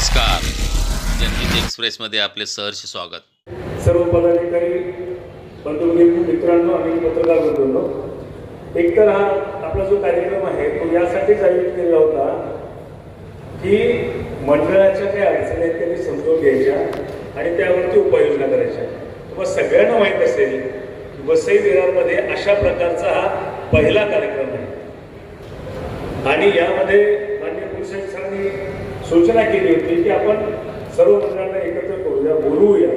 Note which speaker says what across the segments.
Speaker 1: नमस्कार. जनहित एक्सप्रेसमध्ये आपले सहर्ष स्वागत.
Speaker 2: सर्व पदाधिकारी बंधू मित्रांनो आणि पत्रकार बंधूंनो एकतर हा आपला जो कार्यक्रम आहे तो यासाठीच आयोजित केला होता की मंडळाच्या काही अडचणी आहेत त्यांनी समजून घ्यायच्या आणि त्यावरती उपाययोजना करायच्या. तुम्हाला सगळ्यांना माहीत असेल की वसई विरारमध्ये अशा प्रकारचा हा पहिला कार्यक्रम आहे. आणि यामध्ये सूचना केली होती की आपण सर्व मंडळांना एकत्र करूया बोलवूया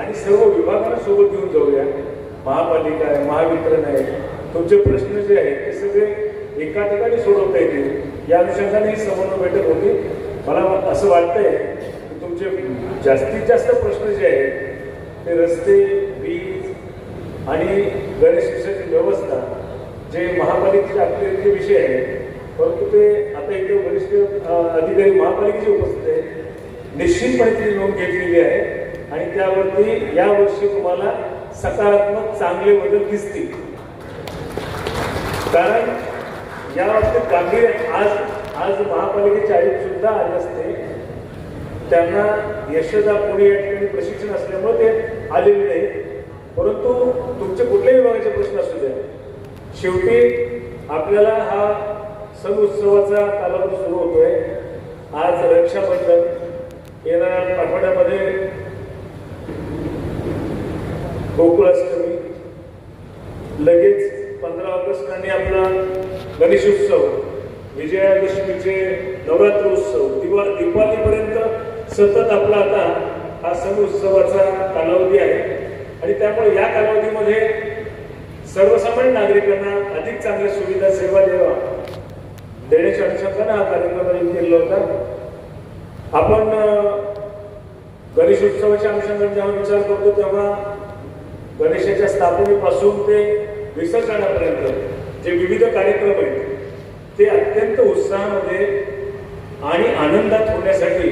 Speaker 2: आणि सर्व विभागांना सोबत घेऊन जाऊया. महापालिका आहे महावितरण आहे. तुमचे प्रश्न जे आहेत ते सगळे एका ठिकाणी सोडवता येतील. या अनुषंगाने ही समन्वय बैठक होती. मला असं वाटतंय की तुमचे जास्तीत जास्त प्रश्न जे आहेत ते रस्ते वीज आणि गणेश विसर्जन व्यवस्था जे महापालिकेचे आपले जे विषय आहेत परंतु ते आता इथे वरिष्ठ अधिकारी महापालिकेचे उपस्थित आहेत. निश्चितपणे ती नोंद घेतलेली आहे आणि त्यावरती यावर्षी तुम्हाला सकारात्मक चांगले बदल दिसतील. कारण या बाबतीत गांभीर्य आज आज महापालिकेचे आयुक्त सुद्धा आले असते. त्यांना यशदा पुणे या ठिकाणी प्रशिक्षण असल्यामुळे ते आलेले नाही परंतु तुमचे कुठल्याही विभागाचे प्रश्न असू द्या. शेवटी आपल्याला हा सण उत्सवाचा कालावधी सुरू होतोय. आज रक्षाबंधन येणाऱ्या आठवड्यामध्ये गोकुळाष्टमी लगेच पंधरा ऑगस्ट आणि आपला गणेशोत्सव विजयादशमीचे नवरात्र उत्सव दिवा दिवाळीपर्यंत सतत आपला आता हा सण उत्सवाचा कालावधी आहे. आणि त्यामुळे या कालावधीमध्ये सर्वसामान्य नागरिकांना अधिक चांगल्या सुविधा सेवा द्यावा देण्याच्या अनुषंगाने हा कार्यक्रम आयोजित केलेला होता आपण गणेश उत्सवाच्या अनुषंगाने जेव्हा विचार करतो तेव्हा गणेशाच्या स्थापनेपासून ते विसर्जनापर्यंत जे विविध कार्यक्रम आहेत ते अत्यंत उत्साहामध्ये आणि आनंदात होण्यासाठी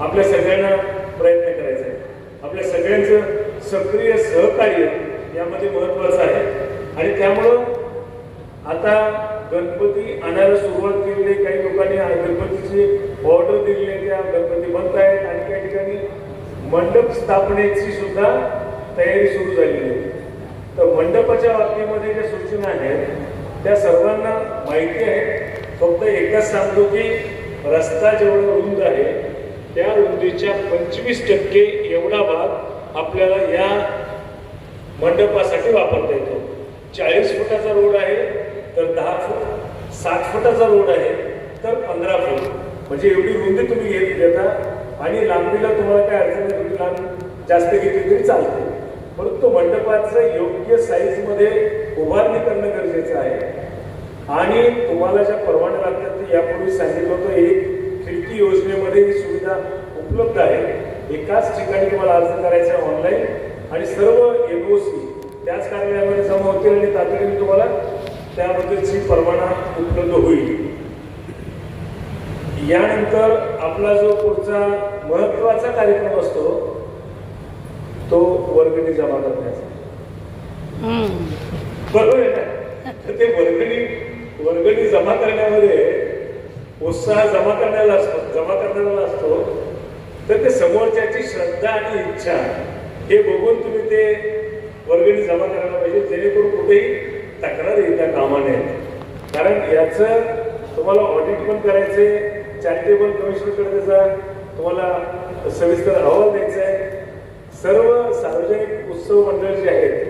Speaker 2: आपल्या सगळ्यांना प्रयत्न करायचा आहे आपल्या सगळ्यांचं सक्रिय सहकार्य यामध्ये महत्त्वाचं आहे. आणि त्यामुळं आता गणपती आणायला सुरुवात केलेली आहे. काही लोकांनी गणपतीची ऑर्डर दिली आहे त्या गणपती बनत आहेत आणि काही ठिकाणी मंडप स्थापनेची सुद्धा तयारी सुरू झालेली आहे. तर मंडपाच्या बाबतीमध्ये ज्या सूचना आहेत त्या सर्वांना माहिती आहे. फक्त एकच सांगतो की रस्ता जेवढा रुंद आहे त्या रुंदीच्या पंचवीस टक्के एवढा भाग आपल्याला या मंडपासाठी वापरता येतो. चाळीस फुटाचा रोड आहे तर दहा फूट सात फुटाचा रोड आहे तर पंधरा फूट. म्हणजे एवढी रुंदी तुम्ही घेत घेता आणि लांबीला तुम्हाला काय अडचण नाही तुम्ही लांब जास्त घेतली तरी चालते. परंतु मंडपाचं योग्य साईजमध्ये उभारणी करणं गरजेचं आहे. आणि तुम्हाला ज्या परवानग्या लागतात ते यापूर्वी सांगितलं होतं एक खिडकी योजनेमध्ये ही सुविधा उपलब्ध आहे. एकाच ठिकाणी तुम्हाला अर्ज करायचा आहे ऑनलाईन. आणि सर्व एनओसी त्याच कार्यालयामध्ये जमा होतील आणि तातडीने तुम्हाला त्याबद्दलची परवाना उपलब्ध होईल. यानंतर आपला जो पुढचा महत्त्वाचा कार्यक्रम असतो तो वर्गणी जमा करण्याचा. बरोबर आहे ना? तर ते वर्गणी वर्गणी जमा करण्यामध्ये उत्साह जमा करण्याला असतो जमा करण्याला असतो. तर ते समोरच्याची श्रद्धा आणि इच्छा हे बघून तुम्ही ते वर्गणी जमा करायला पाहिजे जेणेकरून कुठेही तक्रारी त्या कामा नये कारण याचं तुम्हाला ऑडिट पण करायचे चॅरिटेबल कमिशनकडे त्याचा तुम्हाला सविस्तर अहवाल द्यायचा आहे. सर्व सार्वजनिक उत्सव मंडळ जे आहेत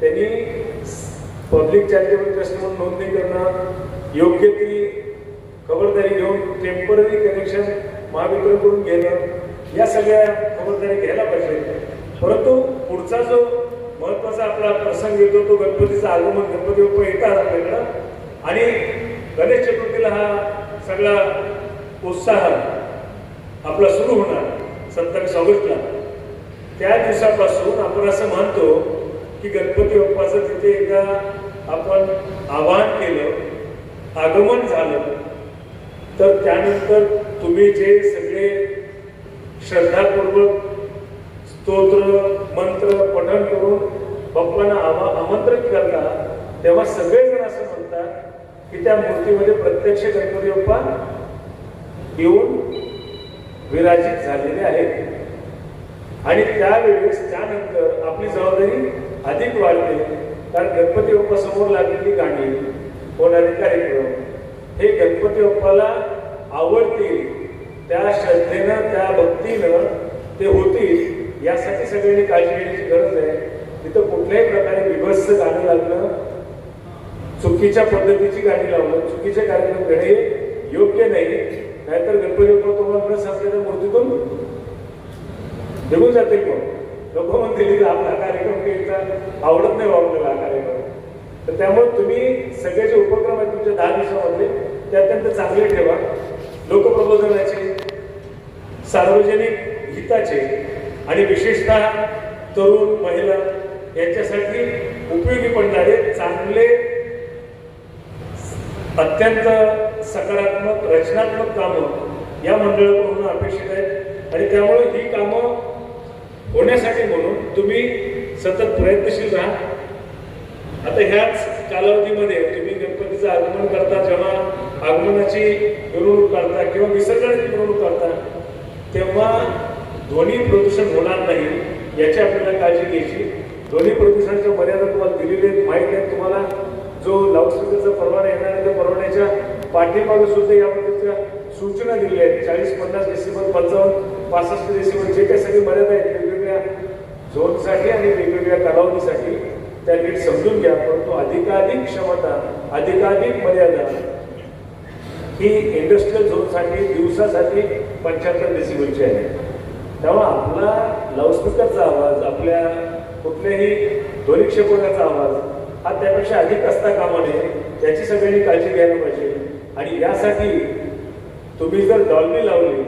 Speaker 2: त्यांनी पब्लिक चॅरिटेबल ट्रस्ट म्हणून नोंदणी करणं योग्य ती खबरदारी घेऊन टेंपररी कनेक्शन महावितरणकडून घेणं या सगळ्या खबरदारी घ्यायला पाहिजे. परंतु पुढचा जो महत्त्वाचा आपला प्रसंग येतो तो गणपतीचं आगमन गणपती बाप्पा येतात आपल्याकडं. आणि गणेश चतुर्थीला हा सगळा उत्साह आपला सुरू होणार सत्तावीस ऑगस्टला. त्या दिवसापासून आपण असं म्हणतो की गणपती बाप्पाचं तिथे एकदा आपण आवाहन केलं आगमन झालं तर त्यानंतर तुम्ही जे सगळे श्रद्धापूर्वक स्तोत्र मंत्र पठण करून बाप्पांना आवा आमंत्रित करता तेव्हा सगळेजण असं म्हणतात की त्या मूर्तीमध्ये प्रत्यक्ष गणपती बाप्पा येऊन विराजित झालेले आहेत. आणि त्यावेळेस त्यानंतर आपली जबाबदारी अधिक वाढते. कारण गणपती बाप्पा समोर लागलेली गाणी होणारे कार्यक्रम हे गणपती बाप्पाला आवडतील. त्या श्रद्धेनं त्या भक्तीनं ते होतील. यासाठी सगळ्यांनी काळजी घेण्याची गरज आहे. तिथं कुठल्याही प्रकारे विभत्स गाणं लागणं चुकीच्या पद्धतीची गाणी लावणं चुकीचे कार्यक्रम घेणे योग्य नाही. नाहीतर गणपती बाप्पा तुम्हाला न असलेल्या मूर्तीतून निघून जाते कोण? लोक म्हणतील की आपला कार्यक्रम केला आवडत नाही वापरलेला हा कार्यक्रम. तर त्यामुळे तुम्ही सगळे जे उपक्रम आहेत तुमच्या दहा दिवसामध्ये ते अत्यंत चांगले ठेवा. लोकप्रबोधनाचे सार्वजनिक हिताचे आणि विशेषतः तरुण महिला यांच्यासाठी उपयोगी पडणारे चांगले अत्यंत सकारात्मक रचनात्मक कामं या मंडळाकडून होणं अपेक्षित आहे आणि त्यामुळे ही कामं होण्यासाठी म्हणून तुम्ही सतत प्रयत्नशील राहा. आता ह्याच कालावधीमध्ये तुम्ही गणपतीचं आगमन करता जेव्हा आगमनाची मिरवणूक करता किंवा विसर्जनाची मिरवणूक करता तेव्हा ध्वनी प्रदूषण होणार नाही याची आपल्याला काळजी घ्यायची. ध्वनी प्रदूषणाच्या मर्यादा तुम्हाला दिलेली आहेत माहीत आहेत तुम्हाला. जो लाऊडस्पीकरचा परवाना येणार आहे त्या परवान्याच्या पाठीमागे सुद्धा याबद्दलच्या सूचना दिलेल्या आहेत. चाळीस पन्नास डिसेंबर पंचावन्न पासष्ट डिसेंबर जे काही सगळी मर्यादा आहेत वेगवेगळ्या झोनसाठी आणि वेगवेगळ्या कालावधीसाठी त्या नीट समजून घ्या. परंतु अधिकाधिक क्षमता अधिकाधिक मर्यादा ही इंडस्ट्रीयल झोनसाठी दिवसासाठी पंच्याहत्तर डेसिबलची आहे. तेव्हा आपला लाऊडस्पीकरचा आवाज आपल्या कुठल्याही ध्वनी आवाज हा त्यापेक्षा अधिक असता कामा नये त्याची सगळ्यांनी काळजी घ्यायला पाहिजे. आणि यासाठी तुम्ही जर डॉल्बी लावली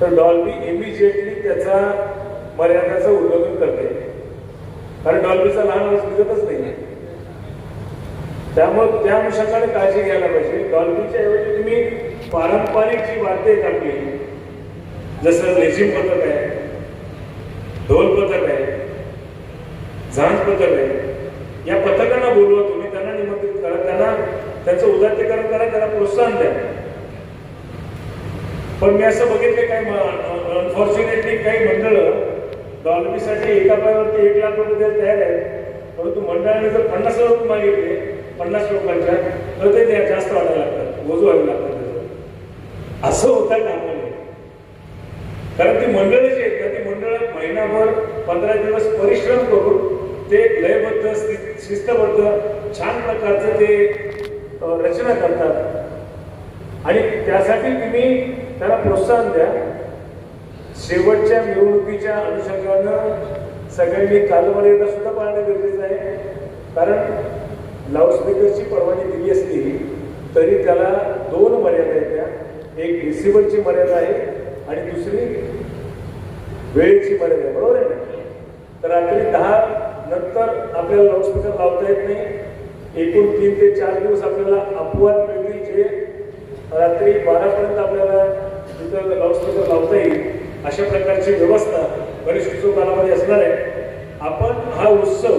Speaker 2: तर डॉल्बी इमिजिएटली त्याचा मर्यादाचं उल्लंघन करते. कारण डॉल्बीचा लहान आवाज निघतच नाही. त्यामुळे त्या अनुषंगाने काळजी घ्यायला पाहिजे. डॉल्बीच्या ऐवजी तुम्ही पारंपरिक जी वाद्य आहेत आपली जसं लेझिम पथक आहे ढोल पथक आहे झांज पथक आहे या पथकांना बोलवा तुम्ही त्यांना निमंत्रित करा त्यांना त्यांचं उदात्तीकरण करा त्यांना प्रोत्साहन द्या पण मी असं बघितलं काही अनफॉर्च्युनेटली काही मंडळ डॉलमीसाठी एका पायावरती एक लाख रुपये द्यायला तयार आहेत परंतु मंडळाने जर पन्नास हजार रुपये मागितले पन्नास लोकांच्या तर ते जास्त वाढायला लागतात वजू व्हायला लागतात त्याचं. असं होतं का कारण ती मंडळी जी आहेत ना ती मंडळ महिनाभर पंधरा दिवस परिश्रम करून ते लयबद्ध शिस्तबद्ध छान प्रकारचं ते रचना करतात. आणि त्यासाठी तुम्ही त्याला प्रोत्साहन द्या. शेवटच्या निवडणुकीच्या अनुषंगानं सगळ्यांनी कालमर्यादा सुद्धा पाळणं गरजेचं आहे. कारण लाऊडस्पीकरची परवानगी दिली असली तरी त्याला दोन मर्यादा आहेत त्या. एक रिसिव्हरची मर्यादा आहे आणि दुसरी वेळेची मर्यादा आहे बरोबर आहे ना? तर रात्री दहा नंतर आपल्याला लाऊडस्पीकर लावता येत नाही. एकूण तीन ते चार दिवस आपल्याला अपवाद मिळतील जे रात्री बारापर्यंत आपल्याला तिथं लाऊडस्पीकर लावता येईल अशा प्रकारची व्यवस्था गणेश उत्सव कालामध्ये असणार आहे. आपण हा उत्सव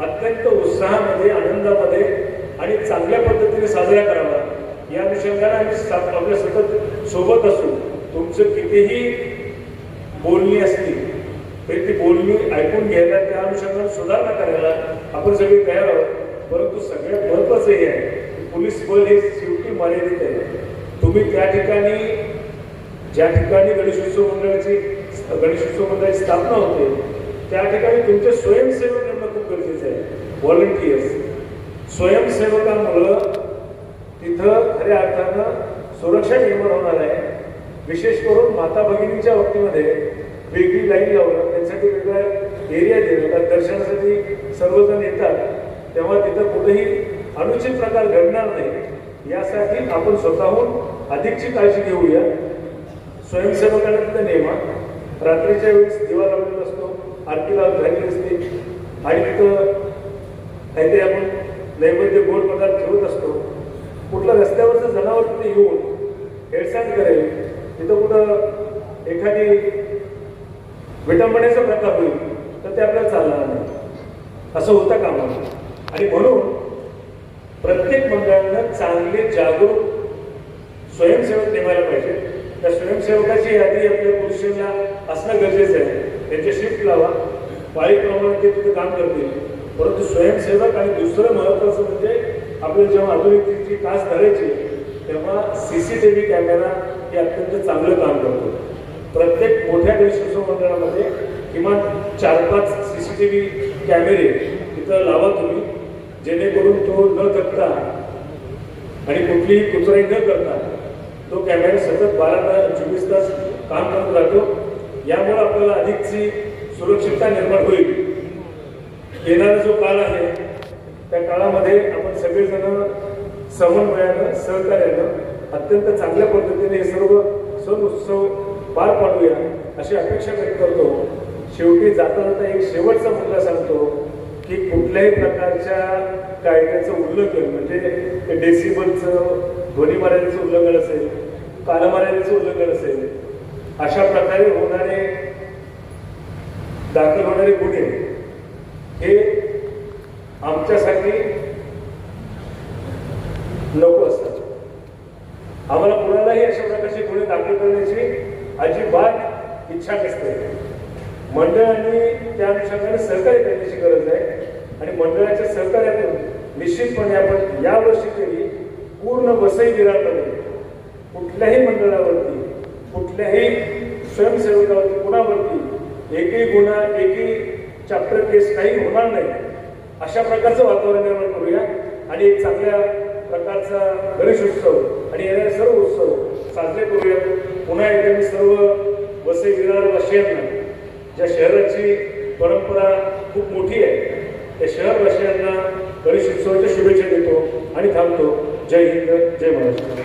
Speaker 2: अत्यंत उत्साहामध्ये आनंदामध्ये आणि चांगल्या पद्धतीने साजरा करावा. या अनुषंगाने आम्ही सा- आपल्या सतत सोबत असू तुमचं कितीही बोलणी असली तरी ती बोलणी ऐकून घ्यायला त्या अनुषंगाने सुधारणा करायला आपण सगळे तयार आहोत. परंतु सगळ्यात महत्वाचं हे आहे की पोलीस बल हे शेवटी मर्यादित आहे. तुम्ही त्या ठिकाणी ज्या ठिकाणी गणेशोत्सव मंडळाची गणेशोत्सव मंडळाची स्थापना होते त्या ठिकाणी तुमचे स्वयंसेवक नेमणं खूप गरजेचं आहे. व्हॉलंटियर्स स्वयंसेवकामुळं तिथं खऱ्या अर्थानं सुरक्षा निर्माण होणार आहे. विशेष करून माता भगिनीच्या बाबतीमध्ये वेगळी लाईन लावणं त्यांसाठी वेगळा एरिया देणं दर्शनासाठी सर्वजण येतात तेव्हा तिथं कुठेही अनुचित प्रकार घडणार नाही. यासाठी आपण स्वतःहून अधिकची काळजी घेऊया. स्वयंसेवकांना तिथं नेमा रात्रीच्या वेळेस दिवा लावलेला असतो आरतीला झालेली असते. आणि तिथं काहीतरी आपण नैवेद्य गोड पदार्थ ठेवत असतो. कुठलं रस्त्यावरचं जनावर तिथे येऊन हेळसांड करेल तिथं कुठं एखादी विटंबनेचा प्रकार होईल तर ते आपल्याला चालणार नाही. असं होतं कामा आणि म्हणून प्रत्येक मंडळानं चांगले जागरूक स्वयंसेवक नेमायला पाहिजे. त्या स्वयंसेवकाची यादी आपल्या पुरुषांना असणं गरजेचं आहे. त्यांचे शिफ्ट लावा. पाळीप्रमाणे ते तिथे काम करतील. परंतु स्वयंसेवक आणि दुसरं महत्त्वाचं म्हणजे आपल्याला जेव्हा आधुनिकतेची कास धरायची तेव्हा C C T V camera हे अत्यंत चांगलं काम करतो. प्रत्येक मोठ्या गणेशोत्सव मंडळामध्ये किमान चार पाच सी सी टी व्ही कॅमेरे तिथं लावा तुम्ही जेणेकरून तो न जगता आणि कुठलीही कुचराई न करता तो कॅमेरा सतत बारा तास चोवीस तास काम करत राहतो. यामुळे आपल्याला अधिकची सुरक्षितता निर्माण होईल. येणारा जो काळ आहे त्या काळामध्ये आपण सगळेजण समन्वयानं सहकार्यानं अत्यंत चांगल्या पद्धतीने हे सर्व सण उत्सव पार पाडूया अशी अपेक्षा व्यक्त करतो. शेवटी जाता जाता एक शेवटचा मुद्दा सांगतो की कुठल्याही प्रकारच्या कायद्याचं उल्लंघन म्हणजे डेसिबलचं ध्वनी मर्यादेचं उल्लंघन असेल कालमर्यादेचं उल्लंघन असेल अशा प्रकारे होणारे दाखल होणारे गुन्हे हे आमच्यासाठी नको असतात. आम्हाला कुणालाही अशा प्रकारचे गुन्हे दाखल करण्याची अजिबात इच्छा नसते. मंडळांनी त्या अनुषंगाने सहकार्य करण्याची गरज आहे आणि मंडळाच्या सहकार्यातून निश्चितपणे आपण यावर्षी तरी पूर्ण वसई विरारमध्ये कुठल्याही मंडळावरती कुठल्याही स्वयंसेवकावरती कुणावरती एकही गुन्हा एकही चॅप्टर केस काही होणार नाही. अशा प्रकारचं वातावरण निर्माण करूया आणि एक चांगल्या प्रकारचा गणेश उत्सव आणि येणारे सर्व उत्सव साजरे करूया पुन्हा एकदा मी सर्व वसई विरार वासियांना ज्या शहराची परंपरा खूप मोठी आहे त्या शहरवासियांना गणेश उत्सवाच्या शुभेच्छा देतो आणि थांबतो. जय हिंद जय महाराष्ट्र.